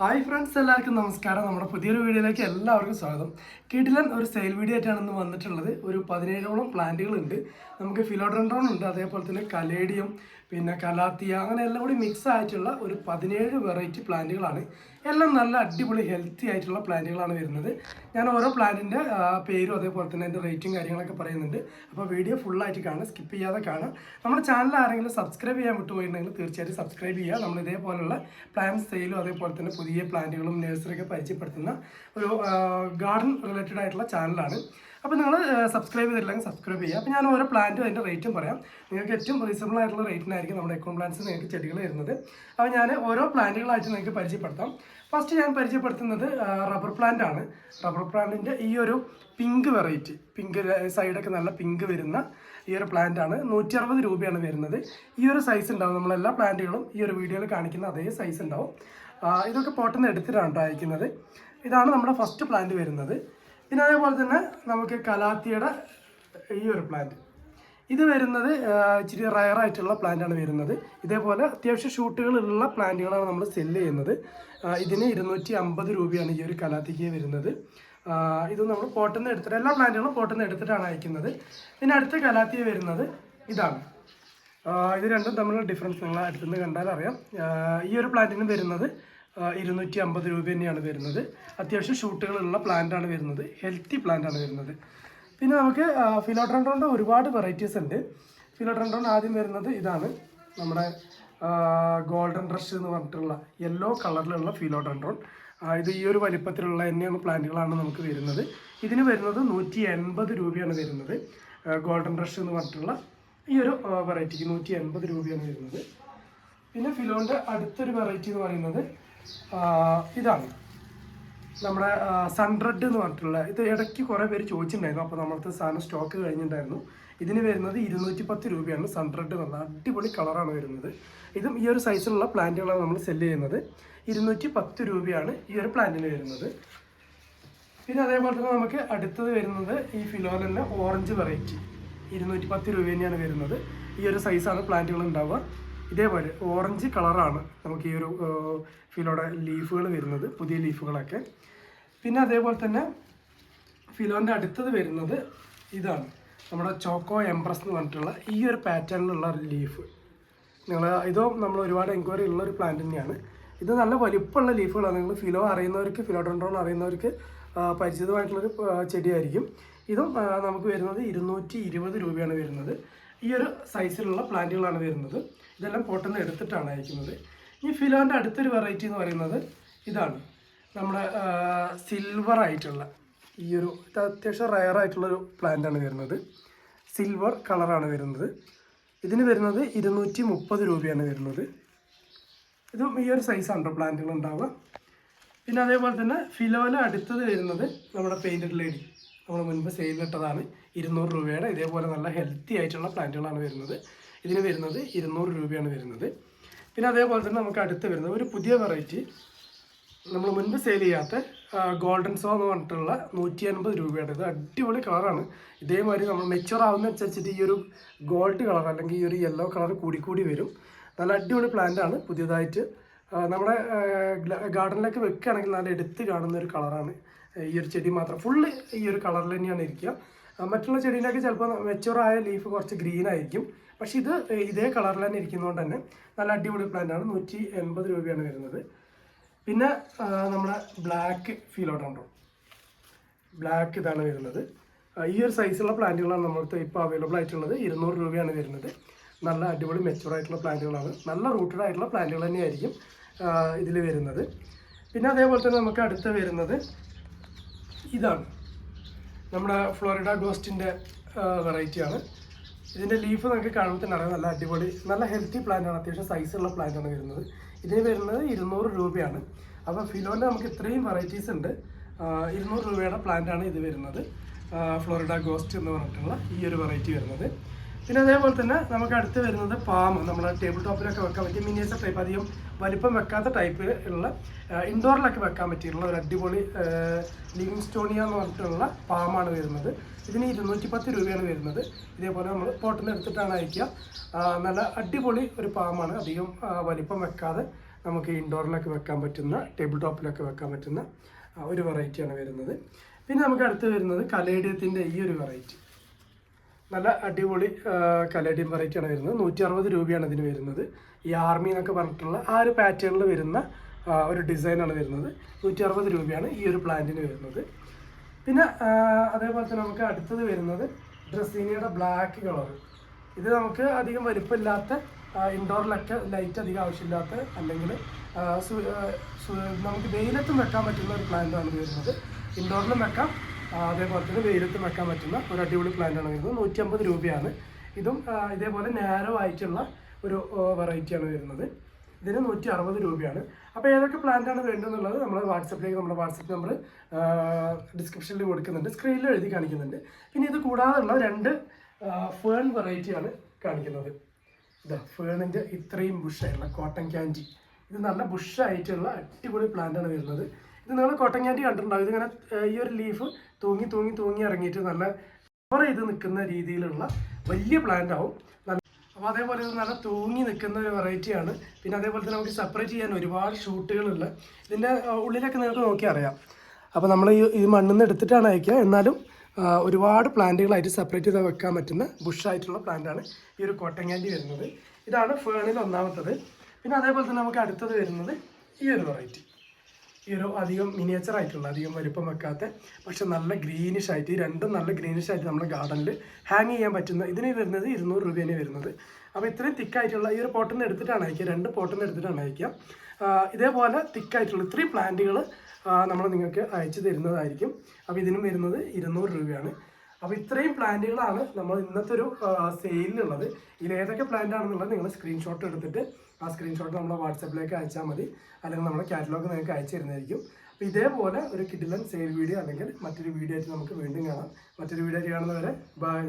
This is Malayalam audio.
ഹായ് ഫ്രണ്ട്സ് എല്ലാവർക്കും നമസ്കാരം. നമ്മുടെ പുതിയൊരു വീഡിയോയിലേക്ക് എല്ലാവർക്കും സ്വാഗതം. കിഡിലൻ ഒരു സെയിൽ വീഡിയോ ആയിട്ടാണ് ഇന്ന് വന്നിട്ടുള്ളത്. ഒരു പതിനേഴോളം പ്ലാന്റുകളുണ്ട്. നമുക്ക് ഫിലോഡ്രൻഡ്രോൺ ഉണ്ട് അതേപോലെ തന്നെ കലേഡിയം പിന്നെ കലാത്തിയ അങ്ങനെ എല്ലാം കൂടി മിക്സ് ആയിട്ടുള്ള ഒരു പതിനേഴ് വെറൈറ്റി പ്ലാന്റുകളാണ് എല്ലാം നല്ല അടിപൊളി ഹെൽത്തി ആയിട്ടുള്ള പ്ലാന്റുകളാണ് വരുന്നത്. ഞാൻ ഓരോ പ്ലാന്റിന്റെ പേരും അതേപോലെ തന്നെ അതിന്റെ റേറ്റും കാര്യങ്ങളൊക്കെ പറയുന്നുണ്ട്. അപ്പോൾ വീഡിയോ ഫുള്ളായിട്ട് കാണാം സ്കിപ്പ് ചെയ്യാതെ കാണാം നമ്മുടെ ചാനൽ ആരെങ്കിലും സബ്സ്ക്രൈബ് ചെയ്യാൻ വിട്ടുപോയിട്ടുണ്ടെങ്കിൽ തീർച്ചയായിട്ടും സബ്സ്ക്രൈബ് ചെയ്യുക. നമ്മൾ ഇതേപോലുള്ള പ്ലാന്റ് സെയിലും അതേപോലെ തന്നെ പുതിയ പ്ലാന്റുകളും നഴ്സറിയൊക്കെ പരിചയപ്പെടുത്തുന്ന ഒരു ഗാർഡൻ റിലേറ്റഡ് ആയിട്ടുള്ള ചാനലാണ് അപ്പോൾ നിങ്ങൾ സബ്സ്ക്രൈബ് ചെയ്തില്ലെങ്കിൽ സബ്സ്ക്രൈബ് ചെയ്യുക. അപ്പോൾ ഞാൻ ഓരോ പ്ലാന്റും അതിന്റെ റേറ്റും പറയാം. നിങ്ങൾക്ക് ഏറ്റവും റീസണബിൾ ആയിട്ടുള്ള റേറ്റിനായിരിക്കും നമ്മുടെ എക്കോൺ പ്ലാന്റ്സ് നിങ്ങൾക്ക് ചെടികൾ വരുന്നത് അപ്പോൾ ഞാൻ ഓരോ പ്ലാന്റുകളായിട്ട് നിങ്ങൾക്ക് പരിചയപ്പെടുത്താം. ഫസ്റ്റ് ഞാൻ പരിചയപ്പെടുത്തുന്നത് റബ്ബർ പ്ലാന്റ് ആണ്. റബ്ബർ പ്ലാന്റിന്റെ ഈ ഒരു പിങ്ക് വെറൈറ്റി പിങ്ക് സൈഡൊക്കെ നല്ല പിങ്ക് വരുന്ന ഈ ഒരു പ്ലാന്റ് ആണ്. നൂറ്റി അറുപത് രൂപയാണ് വരുന്നത്. ഈ ഒരു സൈസ് ഉണ്ടാവും. നമ്മളെല്ലാ പ്ലാന്റുകളും ഈ ഒരു വീഡിയോയിൽ കാണിക്കുന്ന അതേ സൈസ് ഉണ്ടാവും. ഇതൊക്കെ പോട്ടെന്ന് എടുത്തിട്ടാണ് ട്ടോ അയക്കുന്നത്. ഇതാണ് നമ്മുടെ ഫസ്റ്റ് പ്ലാന്റ് വരുന്നത്. പിന്നെ അതേപോലെ തന്നെ നമുക്ക് കലാത്തിയുടെ ഈ ഒരു പ്ലാന്റ് ഇത് വരുന്നത് ഇച്ചിരി plant ആണ് വരുന്നത്. ഇതേപോലെ അത്യാവശ്യം ഷൂട്ടുകളുള്ള പ്ലാന്റുകളാണ് നമ്മൾ സെല്ല് ചെയ്യുന്നത്. ഇതിന് ഇരുന്നൂറ്റി അമ്പത് രൂപയാണ് ഈ ഒരു കലാത്തിക്ക് വരുന്നത്. ഇത് നമ്മൾ പോട്ടിൽ നിന്ന് എടുത്തിട്ട് എല്ലാ പ്ലാന്റുകളും പോട്ടിൽ നിന്ന് എടുത്തിട്ടാണ് അയക്കുന്നത്. പിന്നെ അടുത്ത കലാത്തിയ വരുന്നത് ഇതാണ്. ഇത് രണ്ടും തമ്മിലുള്ള ഡിഫറൻസ് നിങ്ങൾ അടുത്തുനിന്ന് കണ്ടാൽ അറിയാം. ഈ ഒരു പ്ലാന്റിന് വരുന്നത് ഇരുന്നൂറ്റി അമ്പത് രൂപ തന്നെയാണ് വരുന്നത്. അത്യാവശ്യം ഷൂട്ടുകളുള്ള പ്ലാന്റ് ആണ് വരുന്നത്. ഹെൽത്തി പ്ലാന്റ് ആണ് വരുന്നത്. പിന്നെ നമുക്ക് ഫിലോട്രൻഡ്രോണിന്റെ ഒരുപാട് വെറൈറ്റീസ് ഉണ്ട്. ഫിലോട്രൻഡ്രോൺ ആദ്യം വരുന്നത് ഇതാണ്. നമ്മുടെ ഗോൾഡൻ ഡ്രഷ് എന്ന് പറഞ്ഞിട്ടുള്ള യെല്ലോ കളറിലുള്ള ഫിലോഡൻഡ്രോൺ ഇത് ഈ ഒരു വലിപ്പത്തിലുള്ള തന്നെയാണ് പ്ലാന്റുകളാണ് നമുക്ക് വരുന്നത്. ഇതിന് വരുന്നത് നൂറ്റി എൺപത് രൂപയാണ് വരുന്നത്. ഗോൾഡൻ ഡ്രഷ് എന്ന് പറഞ്ഞിട്ടുള്ള ഈ ഒരു വെറൈറ്റിക്ക് നൂറ്റി എൺപത് രൂപയാണ് വരുന്നത്. പിന്നെ ഫിലോന്റെ അടുത്തൊരു വെറൈറ്റി എന്ന് പറയുന്നത് ഇതാണ്. നമ്മുടെ സൺറെഡ് എന്ന് പറഞ്ഞിട്ടുള്ള ഇത് ഇടയ്ക്ക് കുറേ പേര് ചോദിച്ചിട്ടുണ്ടായിരുന്നു. അപ്പോൾ നമ്മളത്തെ സാധനം സ്റ്റോക്ക് കഴിഞ്ഞിട്ടുണ്ടായിരുന്നു. ഇതിന് വരുന്നത് ഇരുന്നൂറ്റി പത്ത് രൂപയാണ് സൺറെഡ് പറഞ്ഞാൽ അടിപൊളി കളറാണ് വരുന്നത്. ഇതും ഈ ഒരു സൈസിലുള്ള പ്ലാന്റുകളാണ് നമ്മൾ സെല്ല് ചെയ്യുന്നത്. ഇരുന്നൂറ്റി പത്ത് രൂപയാണ് ഈ ഒരു പ്ലാന്റിന് വരുന്നത്. പിന്നെ അതേപോലെ തന്നെ നമുക്ക് അടുത്തത് വരുന്നത് ഈ ഫിലോലിന്റെ ഓറഞ്ച് വെറൈറ്റി ഇരുന്നൂറ്റി പത്ത് രൂപ തന്നെയാണ് വരുന്നത്. ഈ ഒരു സൈസാണ് പ്ലാന്റുകൾ ഉണ്ടാവുക. ഇതേപോലെ ഓറഞ്ച് കളറാണ് നമുക്ക് ഈ ഒരു ഫിലോടെ ലീഫുകൾ വരുന്നത് പുതിയ ലീഫുകളൊക്കെ പിന്നെ അതേപോലെ തന്നെ ഫിലോന്റെ അടുത്തത് വരുന്നത് ഇതാണ്. നമ്മുടെ ചോക്കോ എംപ്രസ് എന്ന് പറഞ്ഞിട്ടുള്ള ഈ ഒരു പാറ്റേണിലുള്ള ലീഫ് നിങ്ങൾ ഇതോ നമ്മൾ ഒരുപാട് എൻക്വയറി ഉള്ള ഒരു പ്ലാന്റ് തന്നെയാണ്. ഇത് നല്ല വലിപ്പമുള്ള ലീഫുകളാണ് നിങ്ങൾ ഫിലോ അറിയുന്നവർക്ക് ഫിലോഡൻഡ്രോൺ അറിയുന്നവർക്ക് പരിചിതമായിട്ടുള്ളൊരു ചെടിയായിരിക്കും. ഇതും നമുക്ക് വരുന്നത് ഇരുന്നൂറ്റി ഇരുപത് രൂപയാണ് വരുന്നത്. ഈ ഒരു സൈസിലുള്ള പ്ലാന്റുകളാണ് വരുന്നത്. ഇതെല്ലാം പോട്ടിൽ എടുത്തിട്ടാണ് അയക്കുന്നത്. ഈ ഫിലോന്റെ അടുത്തൊരു വെറൈറ്റി എന്ന് പറയുന്നത് ഇതാണ്. നമ്മുടെ സിൽവർ ആയിട്ടുള്ള ഈ ഒരു അത്യാവശ്യം റയർ ആയിട്ടുള്ളൊരു പ്ലാന്റാണ് വരുന്നത്. സിൽവർ കളറാണ് വരുന്നത്. ഇതിന് വരുന്നത് ഇരുന്നൂറ്റി മുപ്പത് രൂപയാണ് വരുന്നത്. ഇതും ഈ ഒരു സൈസാണ് പ്ലാന്റുകൾ ഉണ്ടാവുക. പിന്നെ അതേപോലെ തന്നെ ഫിലോല അടുത്തത് വരുന്നത് നമ്മുടെ പെയിന്റഡ് ലേഡി നമ്മൾ മുൻപ് സെയിലിട്ടതാണ് ഇരുന്നൂറ് രൂപയുടെ ഇതേപോലെ നല്ല ഹെൽത്തി ആയിട്ടുള്ള പ്ലാന്റുകളാണ് വരുന്നത്. ഇതിന് വരുന്നത് ഇരുന്നൂറ് രൂപയാണ് വരുന്നത്. പിന്നെ അതേപോലെ തന്നെ നമുക്ക് അടുത്ത് വരുന്നത് ഒരു പുതിയ വെറൈറ്റി നമ്മൾ മുൻപ് സെയിൽ ചെയ്യാത്ത ഗോൾഡൻ സോ എന്ന് പറഞ്ഞിട്ടുള്ള നൂറ്റി അൻപത് രൂപയുടെ. ഇത് അടിപൊളി കളറാണ് ഇതേമാതിരി നമ്മൾ മെച്ചുവർ ആവുന്നതനുസരിച്ചിട്ട് ഈ ഒരു ഗോൾഡ് കളർ അല്ലെങ്കിൽ ഈ ഒരു യെല്ലോ കളർ കൂടിക്കൂടി വരും. നല്ല അടിപൊളി പ്ലാന്റ് ആണ്. പുതിയതായിട്ട് നമ്മുടെ ഗാർഡനിലേക്ക് വെക്കുകയാണെങ്കിൽ നല്ല എടുത്ത് കാണുന്ന ഒരു കളറാണ്. ഈ ഒരു ചെടി മാത്രം. ഫുള്ള് ഈ ഒരു കളറിൽ തന്നെയാണ് ഇരിക്കുക. മറ്റുള്ള ചെടീനൊക്കെ ചിലപ്പോൾ മെച്ചുവറായ ലീഫ് കുറച്ച് ഗ്രീൻ ആയിരിക്കും. പക്ഷേ ഇത് ഇതേ കളറിൽ തന്നെ ഇരിക്കുന്നതുകൊണ്ട് തന്നെ നല്ല അടിപൊളി പ്ലാന്റ് ആണ്. നൂറ്റി എൺപത് രൂപയാണ് വരുന്നത്. പിന്നെ നമ്മുടെ ബ്ലാക്ക് ഫീലോഡോണ്ടോ ബ്ലാക്ക് ഇതാണ് വരുന്നത്. ഈ ഒരു സൈസുള്ള പ്ലാന്റുകളാണ് നമ്മൾക്ക് ഇപ്പോൾ അവൈലബിൾ ആയിട്ടുള്ളത്. ഇരുന്നൂറ് രൂപയാണ് വരുന്നത്. നല്ല അടിപൊളി മെച്ചുവർ ആയിട്ടുള്ള പ്ലാന്റുകളാണ് നല്ല റൂട്ടഡ് ആയിട്ടുള്ള പ്ലാന്റുകൾ തന്നെയായിരിക്കും. ഇതിൽ വരുന്നത്. പിന്നെ അതേപോലെ തന്നെ നമുക്ക് അടുത്ത് വരുന്നത് ഇതാണ്. നമ്മുടെ ഫ്ലോറിഡ ഗോസ്റ്റിന്റെ വെറൈറ്റിയാണ് ഇതിന്റെ ലീഫ് നമുക്ക് കാണുമ്പോൾ തന്നെ അറിയാം നല്ല അടിപൊളി നല്ല ഹെൽത്തി പ്ലാന്റ് ആണ്. അത്യാവശ്യം സൈസുള്ള പ്ലാന്റ് ആണ് വരുന്നത്. ഇതിന് വരുന്നത് ഇരുന്നൂറ് രൂപയാണ്. അപ്പോൾ ഫിലോന്റെ നമുക്ക് ഇത്രയും വെറൈറ്റീസ് ഉണ്ട്. ഇരുന്നൂറ് രൂപയുടെ പ്ലാന്റ് ആണ് ഇത് വരുന്നത്. ഫ്ലോറിഡ ഗോസ്റ്റ് എന്ന് പറഞ്ഞിട്ടുള്ള ഈ ഒരു വെറൈറ്റി വരുന്നത്. പിന്നെ അതേപോലെ തന്നെ നമുക്ക് അടുത്ത് വരുന്നത് പാം നമ്മൾ ടേബിൾ ടോപ്പിലൊക്കെ വെക്കാൻ പറ്റിയ മിനിയേച്ചർ ടൈപ്പ് അധികം വലിപ്പം വെക്കാത്ത ടൈപ്പ് ഉള്ള ഇൻഡോറിലൊക്കെ വെക്കാൻ പറ്റിയിട്ടുള്ള ഒരു അടിപൊളി ലിവിങ് സ്റ്റോണിയ എന്ന് പറഞ്ഞിട്ടുള്ള പാമാണ് വരുന്നത്. ഇതിന് ഇരുന്നൂറ്റി പത്ത് രൂപയാണ് വരുന്നത്. ഇതേപോലെ നമ്മൾ പോട്ടിൽ നിന്ന് എടുത്തിട്ടാണ് അയക്കുക. നല്ല അടിപൊളി ഒരു പാമാണ് അധികം വലിപ്പം വെക്കാതെ നമുക്ക് ഇൻഡോറിലൊക്കെ വെക്കാൻ പറ്റുന്ന ടേബിൾ ടോപ്പിലൊക്കെ വെക്കാൻ പറ്റുന്ന ഒരു വെറൈറ്റിയാണ് വരുന്നത്. പിന്നെ നമുക്ക് അടുത്ത് വരുന്നത് കലേഡിയത്തിന്റെ ഈ ഒരു വെറൈറ്റി നല്ല അടിപൊളി കലേഡിയം വെറൈറ്റിയാണ് വരുന്നത്. നൂറ്റി അറുപത് രൂപയാണ് ഇതിന് വരുന്നത്. ഈ ആർമി എന്നൊക്കെ പറഞ്ഞിട്ടുള്ള ആ ഒരു പാറ്റേണിൽ വരുന്ന ഒരു ഡിസൈനാണ് വരുന്നത്. നൂറ്റി അറുപത് രൂപയാണ് ഈ ഒരു പ്ലാന്റിന് വരുന്നത്. പിന്നെ അതേപോലെ തന്നെ നമുക്ക് അടുത്തത് വരുന്നത് ഡ്രസ്സീനിയുടെ ബ്ലാക്ക് കളർ ഇത് നമുക്ക് അധികം വലുപ്പമില്ലാത്ത ഇൻഡോറിലൊക്കെ ലൈറ്റ് അധികം ആവശ്യമില്ലാത്ത അല്ലെങ്കിൽ നമുക്ക് വെയിലത്തും വെക്കാൻ പറ്റുന്ന ഒരു പ്ലാന്റാണ് വരുന്നത്. ഇൻഡോറിലും വെക്കാം. അതേപോലെ തന്നെ വെയിലത്തും വെക്കാൻ പറ്റുന്ന ഒരു അടിപൊളി പ്ലാന്റാണ് വരുന്നത് നൂറ്റി അമ്പത് രൂപയാണ്. ഇതും ഇതേപോലെ നാരോ ആയിട്ടുള്ള ഒരു വെറൈറ്റിയാണ് വരുന്നത്. ഇതിന് നൂറ്റി അറുപത് രൂപയാണ്. അപ്പോൾ ഏതൊക്കെ പ്ലാന്റാണ് വേണ്ടതെന്നുള്ളത് നമ്മൾ വാട്സപ്പിലേക്ക് നമ്മുടെ വാട്സപ്പ് നമ്പർ ഡിസ്ക്രിപ്ഷനിൽ കൊടുക്കുന്നുണ്ട്. സ്ക്രീനിൽ എഴുതി കാണിക്കുന്നുണ്ട്. പിന്നെ ഇത് കൂടാതെയുള്ള രണ്ട് ഫേൺ വെറൈറ്റിയാണ് കാണിക്കുന്നത്. ഇതാ ഫേണിന്റെ ഇത്രയും ബുഷായിട്ടുള്ള കോട്ടൺ ക്യാൻഡി ഇത് നല്ല ബുഷായിട്ടുള്ള അടിപൊളി പ്ലാന്റാണ് വരുന്നത്. ഇത് നിങ്ങൾ കൊട്ടങ്ങാറ്റി കണ്ടിട്ടുണ്ടാവും. ഇതിങ്ങനെ ഈ ഒരു ലീഫ് തൂങ്ങി തൂങ്ങി തൂങ്ങി ഇറങ്ങിയിട്ട് നല്ല കവർ ചെയ്ത് നിൽക്കുന്ന രീതിയിലുള്ള വലിയ പ്ലാന്റ് ആവും. നല്ല അപ്പോൾ അതേപോലെ ഇത് നല്ല തൂങ്ങി നിൽക്കുന്ന ഒരു വെറൈറ്റിയാണ് പിന്നെ അതേപോലെ തന്നെ നമുക്ക് സെപ്പറേറ്റ് ചെയ്യാൻ ഒരുപാട് ഷൂട്ടുകളുള്ള ഇതിന്റെ ഉള്ളിലൊക്കെ നിങ്ങൾക്ക് നോക്കി അറിയാം. അപ്പോൾ നമ്മൾ ഈ ഈ മണ്ണിൽ നിന്ന് എടുത്തിട്ടാണ് അയക്കുക എന്നാലും ഒരുപാട് പ്ലാന്റുകളായിട്ട് സെപ്പറേറ്റ് ചെയ്ത് വെക്കാൻ പറ്റുന്ന ബുഷായിട്ടുള്ള പ്ലാന്റാണ് ഈ ഒരു കോട്ടങ്ങാൻഡി വരുന്നത്. ഇതാണ് ഫേണിൽ ഒന്നാമത്തത്. പിന്നെ അതേപോലെ തന്നെ നമുക്ക് അടുത്തത് വരുന്നത് ഈ ഒരു വെറൈറ്റി ഈ ഒരു അധികം മിനിയേച്ചർ ആയിട്ടുള്ള അധികം വലുപ്പം വെക്കാത്ത പക്ഷെ നല്ല ഗ്രീനിഷ് ആയിട്ട് രണ്ടും നല്ല ഗ്രീനിഷ് ആയിട്ട് നമ്മുടെ ഗാർഡനിൽ ഹാങ് ചെയ്യാൻ പറ്റുന്ന ഇതിന് വരുന്നത് ഇരുന്നൂറ് രൂപയാണ് വരുന്നത്. അപ്പോൾ ഇത്രയും തിക്കായിട്ടുള്ള ഈ ഒരു പോട്ടിൽ എടുത്തിട്ടാണ് അയക്കുക രണ്ട് പോട്ടിൽ എടുത്തിട്ടാണ് അയക്കുക ഇതേപോലെ തിക്കായിട്ടുള്ള ഇത്രയും പ്ലാന്റുകൾ നമ്മൾ നിങ്ങൾക്ക് അയച്ചു തരുന്നതായിരിക്കും. അപ്പോൾ ഇതിനും വരുന്നത് ഇരുന്നൂറ് രൂപയാണ്. അപ്പോൾ ഇത്രയും പ്ലാന്റുകളാണ് നമ്മൾ ഇന്നത്തെ ഒരു സെയിലിനുള്ളത്. ഇതിൽ ഏതൊക്കെ പ്ലാന്റ് ആണെന്നുള്ളത് നിങ്ങൾ സ്ക്രീൻഷോട്ട് എടുത്തിട്ട് ആ സ്ക്രീൻഷോട്ട് നമ്മുടെ വാട്സപ്പിലേക്ക് അയച്ചാൽ മതി. അല്ലെങ്കിൽ നമ്മുടെ കാറ്റലോഗ് നിങ്ങൾക്ക് അയച്ചു തരുന്നതായിരിക്കും. അപ്പോൾ ഇതേപോലെ ഒരു കിഡിലൻ സെയിൽ വീഡിയോ അല്ലെങ്കിൽ മറ്റൊരു വീഡിയോ ആയിട്ട് നമുക്ക് വീണ്ടും കാണാം. മറ്റൊരു വീഡിയോ ആയിട്ട് കാണുന്നവരെ ബൈ